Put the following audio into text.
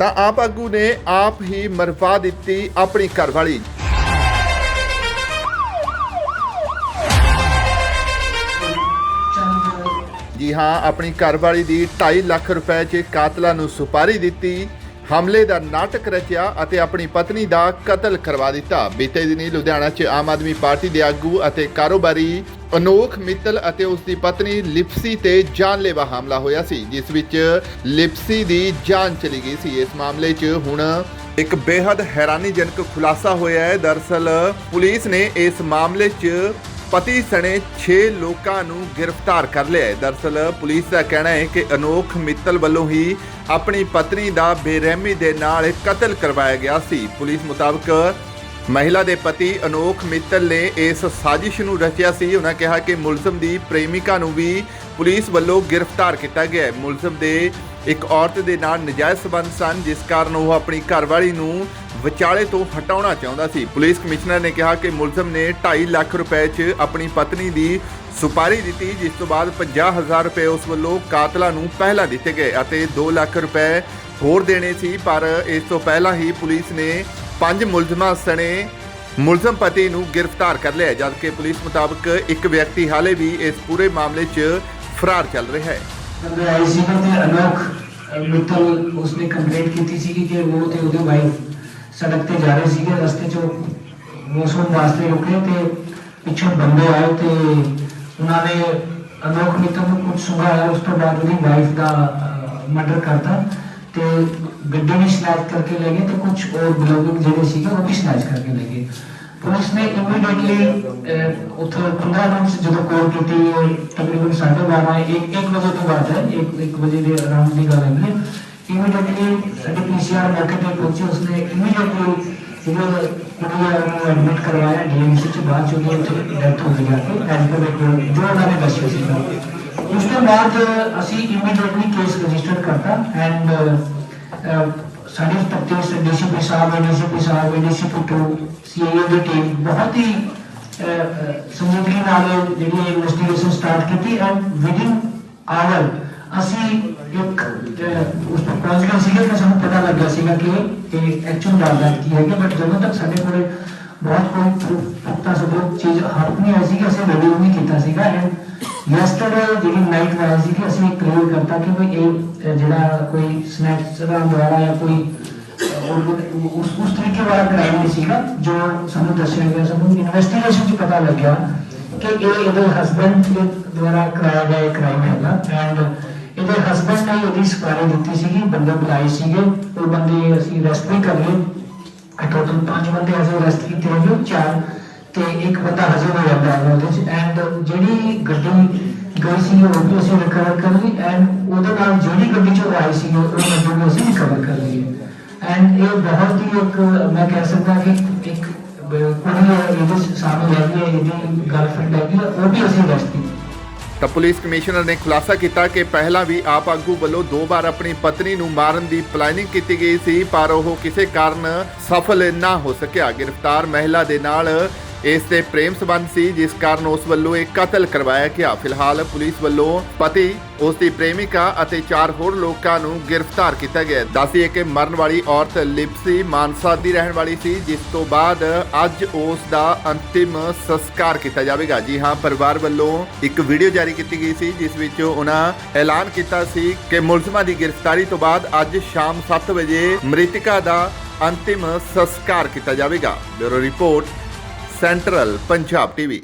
ਤਾਂ ਆਪ ਆਗੂ ਨੇ ਆਪ ਹੀ ਮਰਵਾ ਦਿੱਤੀ ਆਪਣੀ ਘਰਵਾਲੀ। ਜੀ ਹਾਂ, ਆਪਣੀ ਘਰਵਾਲੀ ਦੀ 2.5 ਲੱਖ ਰੁਪਏ 'ਚ ਕਾਤਲਾਂ ਨੂੰ ਸੁਪਾਰੀ ਦਿੱਤੀ। ਹਮਲੇ ਦਾ ਨਾਟਕ ਰਚਿਆ ਅਤੇ ਆਪਣੀ ਪਤਨੀ ਦਾ ਕਤਲ ਕਰਵਾ ਦਿੱਤਾ। ਬੀਤੇ ਦਿਨੀ ਲੁਧਿਆਣਾ 'ਚ ਆਮ ਆਦਮੀ ਪਾਰਟੀ ਦੇ ਆਗੂ ਅਤੇ ਕਾਰੋਬਾਰੀ ਅਨੋਖ, ਮਿੱਤਲ ਅਤੇ ਉਸ ਦੀ ਪਤਨੀ ਲਿਪਸੀ ਤੇ ਜਾਨਲੇਵਾ ਹਮਲਾ ਹੋਇਆ ਸੀ, ਜਿਸ ਵਿੱਚ ਲਿਪਸੀ ਦੀ ਜਾਨ ਚਲੀ ਗਈ ਸੀ। ਇਸ ਮਾਮਲੇ 'ਚ ਹੁਣ ਇੱਕ ਬੇहद ਹੈਰਾਨੀਜਨਕ ਖੁਲਾਸਾ ਹੋਇਆ ਹੈ। ਦਰਅਸਲ ਪੁਲਿਸ ਨੇ ਇਸ ਮਾਮਲੇ 'ਚ ਪਤੀ ਸਣੇ 6 ਲੋਕਾਂ ਨੂੰ ਗ੍ਰਿਫਤਾਰ ਕਰ ਲਿਆ ਹੈ। ਦਰਅਸਲ ਪੁਲਿਸ ਦਾ ਕਹਿਣਾ ਹੈ ਕਿ ਅਨੋਖ, ਮਿੱਤਲ ਵੱਲੋਂ ਹੀ ਆਪਣੀ ਪਤਨੀ ਦਾ ਬੇਰਹਿਮੀ ਦੇ ਨਾਲ ਕਤਲ ਕਰਵਾਇਆ ਗਿਆ ਸੀ। ਪੁਲਿਸ ਮੁਤਾਬਕ ਮਹਿਲਾ ਦੇ ਪਤੀ ਅਨੋਖ ਮਿੱਤਲ ਨੇ ਇਸ ਸਾਜ਼ਿਸ਼ ਨੂੰ ਰਚਿਆ ਸੀ। ਉਹਨਾਂ ਕਿਹਾ ਕਿ ਮੁਲਜ਼ਮ ਦੀ ਪ੍ਰੇਮਿਕਾ ਨੂੰ ਵੀ ਪੁਲਿਸ ਵੱਲੋਂ ਗ੍ਰਿਫਤਾਰ ਕੀਤਾ ਗਿਆ ਹੈ। ਮੁਲਜ਼ਮ ਦੇ ਇੱਕ ਔਰਤ ਦੇ ਨਾਲ ਨਜਾਇਜ਼ ਸਬੰਧ ਸਨ, ਜਿਸ ਕਾਰਨ ਉਹ ਆਪਣੀ ਘਰਵਾਲੀ ਨੂੰ ਵਿਚਾਲੇ ਤੋਂ ਹਟਾਉਣਾ ਚਾਹੁੰਦਾ ਸੀ। ਪੁਲਿਸ ਕਮਿਸ਼ਨਰ ਨੇ ਕਿਹਾ ਕਿ ਮੁਲਜ਼ਮ ਨੇ 2.5 ਲੱਖ ਰੁਪਏ 'ਚ ਆਪਣੀ ਪਤਨੀ ਦੀ ਸੁਪਾਰੀ ਦਿੱਤੀ, ਜਿਸ ਤੋਂ ਬਾਅਦ 50000 ਰੁਪਏ ਉਸ ਵੱਲੋਂ ਕਾਤਲਾਂ ਨੂੰ ਪਹਿਲਾਂ ਦਿੱਤੇ ਗਏ ਅਤੇ 2 ਲੱਖ ਰੁਪਏ ਹੋਰ ਦੇਣੇ ਸੀ। ਪਰ ਇਸ ਤੋਂ ਪਹਿਲਾਂ ਹੀ ਪੁਲਿਸ ਨੇ ਪੰਜ ਮੁਲਜ਼ਮਾਂ ਸਣੇ ਮੁਲਜ਼ਮ ਪਤੀ ਨੂੰ ਗ੍ਰਿਫਤਾਰ ਕਰ ਲਿਆ ਹੈ, ਜਦਕਿ ਪੁਲਿਸ ਮੁਤਾਬਕ ਇੱਕ ਵਿਅਕਤੀ ਹਾਲੇ ਵੀ ਇਸ ਪੂਰੇ ਮਾਮਲੇ 'ਚ ਫਰਾਰ ਚੱਲ ਰਿਹਾ ਹੈ। ਜਦੋਂ ਆਈ ਸੀ ਨਾ ਤੇ ਅਨੋਖ ਅਹ, ਮਿੱਤਲ ਉਸਨੇ ਕੰਪਲੇਂਟ ਕੀਤੀ ਸੀ ਕਿ ਉਹ ਤੇ ਉਹਦੀ ਵਾਈਫ ਸੜਕ ਤੇ ਜਾ ਰਹੇ ਸੀਗੇ ਰਸਤੇ 'ਚੋਂ ਵਾਸ਼ਰੂਮ ਵਾਸਤੇ ਰੁਕੇ ਤੇ ਪਿੱਛੋਂ ਬੰਦੇ ਆਏ ਤੇ ਉਹਨਾਂ ਨੇ ਅਨੋਖ ਮਿੱਤਲ ਨੂੰ ਕੁਝ ਸੁਣਾਇਆ ਉਸ ਤੋਂ ਬਾਅਦ ਉਹਦੀ ਵਾਈਫ ਦਾ ਮਰਡਰ ਕਰਤਾ। ਤੇ ਗੱਡੀ ਵੀ ਸਨੈਚ ਕਰਕੇ ਲੈ ਗਏ ਤੇ ਕੁਝ ਹੋਰ ਬਿਲੋਗਿੰਗ ਜਿਹੜੇ ਸੀਗੇ ਉਹ ਵੀ ਸਨੈਚ ਕਰਕੇ ਲੈ ਗਏ। ਪੁਲਿਸ ਨੇ ਇਮੀਡੀਏਟਲੀ ਉੱਥੇ 15 ਮਿੰਟ ਜਦੋਂ ਕਾਲ ਕੀਤੀ ਤਕਰੀਬਨ 12:30 ਇੱਕ ਇੱਕ ਵਜੇ ਤੋਂ ਬਾਅਦ ਹੈ ਇੱਕ ਇੱਕ ਵਜੇ ਦੇ ਅਰਾਊਂਡ ਦੀ ਗੱਲ ਹੈ। ਇਮੀਡੀਏਟਲੀ ਸਾਡੀ ਪੀਸੀਆਰ ਮੌਕੇ ਤੇ ਪਹੁੰਚੀ, ਉਸਨੇ ਇਮੀਡੀਏਟਲੀ ਜਦੋਂ ਕੁੜੀਆਂ ਨੂੰ ਐਡਮਿਟ ਕਰਵਾਇਆ ਡੀਐਮਸੀ ਚ, ਬਾਅਦ ਚ ਉਹਦੀ ਉੱਥੇ ਡੈਥ ਹੋ ਗਈ ਜਾ ਕੇ ਐਜ਼ ਪਰ ਰਿਪੋਰਟ ਜੋ ਉਹਨਾਂ ਨੇ ਦੱਸਿਆ ਸੀ। ਉਸ ਤੋਂ ਬਾਅਦ ਅਸੀਂ ਇਮੀਡੀਏਟਲੀ ਕੇਸ ਰਜਿਸਟਰ ਕਰਤਾ ਐਂਡ ਸਾਡੇ ਤਫਤੀਸ਼ DCP Sahib DCP Sahib DCP to CIA ਦੀ ਟੀਮ ਬਹੁਤ ਹੀ ਅਹ, ਅਹ, ਸੰਜੀਦਗੀ ਨਾਲ ਜਿਹੜੀ ਇਨਵੈਸਟੀਗੇਸ਼ਨ ਸਟਾਰਟ ਕੀਤੀ ਐਂਡ ਵਿਦਿਨ ਆਵਰ ਅਸੀਂ ਇੱਕ ਅਹ, ਉਸ ਤੋਂ ਪਹੁੰਚ ਗਏ ਸੀਗੇ ਕਿ ਸਾਨੂੰ ਪਤਾ ਲੱਗਿਆ ਸੀਗਾ ਕਿ ਇਹ ਐਕਚੁਅਲ ਵਾਰਦਾਤ ਕੀ ਹੈਗੀ ਬਟ ਜਦੋਂ ਤੱਕ ਸਾਡੇ ਕੋਲੇ ਬਹੁਤ ਕੋਈ proof, ਪੁਖਤਾ ਸਬੂਤ ਚੀਜ਼ ਹੱਥ ਨਹੀਂ ਆਈ ਸੀ ਕਿ ਅਸੀਂ ਰੈਡੀ ਨਹੀਂ ਕੀਤਾ ਸੀਗਾ ਐਂਡ ਯੈਸਟਰਡੇ ਜਿਹੜੀ ਨਾਈਟ ਵਾਇਆ ਸੀ ਕਿ ਅਸੀਂ ਕਲੀਅਰ ਕਰਤਾ ਕਿ ਵੀ ਇਹ ਅਹ, ਜਿਹੜਾ ਕੋਈ ਸਨੈਚਰਾਂ ਦੁਆਰਾ ਜਾਂ ਕੋਈ ਅਹ, ਉਹ- ਉਸ ਉਸ ਤਰੀਕੇ ਵਾਲਾ ਕ੍ਰਾਈਮ ਨਹੀਂ ਸੀਗਾ ਜੋ ਸਾਨੂੰ ਦੱਸਿਆ ਗਿਆ ਸਾਨੂੰ ਇਨਵੈਸਟੀਗੇਸ਼ਨ 'ਚ ਪਤਾ ਲੱਗਿਆ ਕਿ ਇਹ ਇਹਦੇ ਹਸਬੰਡ ਦੁਆਰਾ ਕਰਾਇਆ ਗਿਆ ਇੱਕ ਕ੍ਰਾਈਮ ਹੈਗਾ। ਐਂਡ ਇਹਦੇ ਹਸਬੰਡ ਨੇ ਉਹਦੀ ਸਪਾਰੀ ਦਿੱਤੀ ਸੀਗੀ ਬੰਦੇ ਬੁਲਾਏ ਸੀਗੇ ਉਹ ਬੰਦੇ ਅਸੀਂ ਅਰੈਸਟ ਵੀ ਕਰ ਲਏ। ਟੋਟਲ ਪੰਜ ਬੰਦੇ ਅਸੀਂ ਅਰੈਸਟ ਕੀਤੇ ਹੋਏ ਚਾਰ ਤੇ ਇੱਕ ਬੰਦਾ ਹਜੇ ਹੋ ਜਾਂਦਾ ਹੈ ਉਹਦੇ ਚ ਐਂਡ ਜਿਹੜੀ ਗੱਡੀ ਗਈ ਸੀ, ਉਹ ਵੀ ਅਸੀਂ ਰਿਕਵਰ ਕਰ ਲਈ ਐਂਡ ਉਹਦੇ ਨਾਲ ਜਿਹੜੀ ਗੱਡੀ ਚ ਆਈ ਸੀ, ਉਹ ਗੱਡੀ ਨੂੰ ਅਸੀਂ ਰਿਕਵਰ ਕਰ ਲਈ ਐਂਡ ਇਹ ਬਹੁਤ ਹੀ ਇੱਕ, ਮੈਂ ਕਹਿ ਸਕਦਾ ਕਿ ਇੱਕ ਕੁੜੀ ਇਹਦੇ ਸਾਹਮਣੇ ਹੈਗੀ ਹੈ, ਇਹਦੀ ਗਰਲਫ੍ਰੈਂਡ ਹੈਗੀ ਉਹ ਵੀ ਅਸੀਂ ਅਰੈਸਟ ਕੀਤੀ। ਤਾਂ ਪੁਲਿਸ ਕਮਿਸ਼ਨਰ ਨੇ ਖੁਲਾਸਾ ਕੀਤਾ ਕਿ ਪਹਿਲਾਂ ਵੀ ਆਪ ਆਗੂ ਵੱਲੋਂ ਦੋ ਵਾਰ ਆਪਣੀ ਪਤਨੀ ਨੂੰ ਮਾਰਨ ਦੀ ਪਲਾਨਿੰਗ ਕੀਤੀ ਗਈ ਸੀ, ਪਰ ਉਹ ਕਿਸੇ ਕਾਰਨ ਸਫਲ ਨਾ ਹੋ ਸਕਿਆ। ਗ੍ਰਿਫਤਾਰ ਮਹਿਲਾ ਦੇ ਨਾਲ ਇਸ ਦੇ ਪ੍ਰੇਮ ਸੰਬੰਧ ਸੀ, ਜਿਸ ਕਾਰਨ ਉਸ ਵੱਲੋਂ ਇਹ ਕਤਲ ਕਰਵਾਇਆ ਗਿਆ। ਫਿਲਹਾਲ ਪੁਲਿਸ ਵੱਲੋਂ ਪਤੀ, ਉਸ ਦੀ ਪ੍ਰੇਮਿਕਾ ਅਤੇ ਚਾਰ ਹੋਰ ਲੋਕਾਂ ਨੂੰ ਗ੍ਰਿਫਤਾਰ ਕੀਤਾ ਗਿਆ। ਦੱਸੀਏ ਕਿ ਮਰਨ ਵਾਲੀ ਔਰਤ ਲਿਪਸੀ ਮਾਨਸਾ ਦੀ ਰਹਿਣ ਵਾਲੀ ਸੀ, ਜਿਸ ਤੋਂ ਬਾਅਦ ਅੱਜ ਉਸ ਦਾ ਅੰਤਿਮ ਸੰਸਕਾਰ ਕੀਤਾ ਜਾਵੇਗਾ। ਜੀ ਹਾਂ, ਪਰਿਵਾਰ ਵੱਲੋਂ ਇੱਕ ਵੀਡੀਓ ਜਾਰੀ ਕੀਤੀ ਗਈ ਸੀ, ਜਿਸ ਵਿੱਚ ਉਹਨਾਂ ਐਲਾਨ ਕੀਤਾ ਸੀ ਕਿ ਮੁਲਜ਼ਮਾਂ ਦੀ ਗ੍ਰਿਫਤਾਰੀ ਤੋਂ ਬਾਅਦ ਅੱਜ ਸ਼ਾਮ 7 ਵਜੇ ਮ੍ਰਿਤਕਾ ਦਾ ਅੰਤਿਮ ਸੰਸਕਾਰ ਕੀਤਾ ਜਾਵੇਗਾ। Bureau report central Punjab TV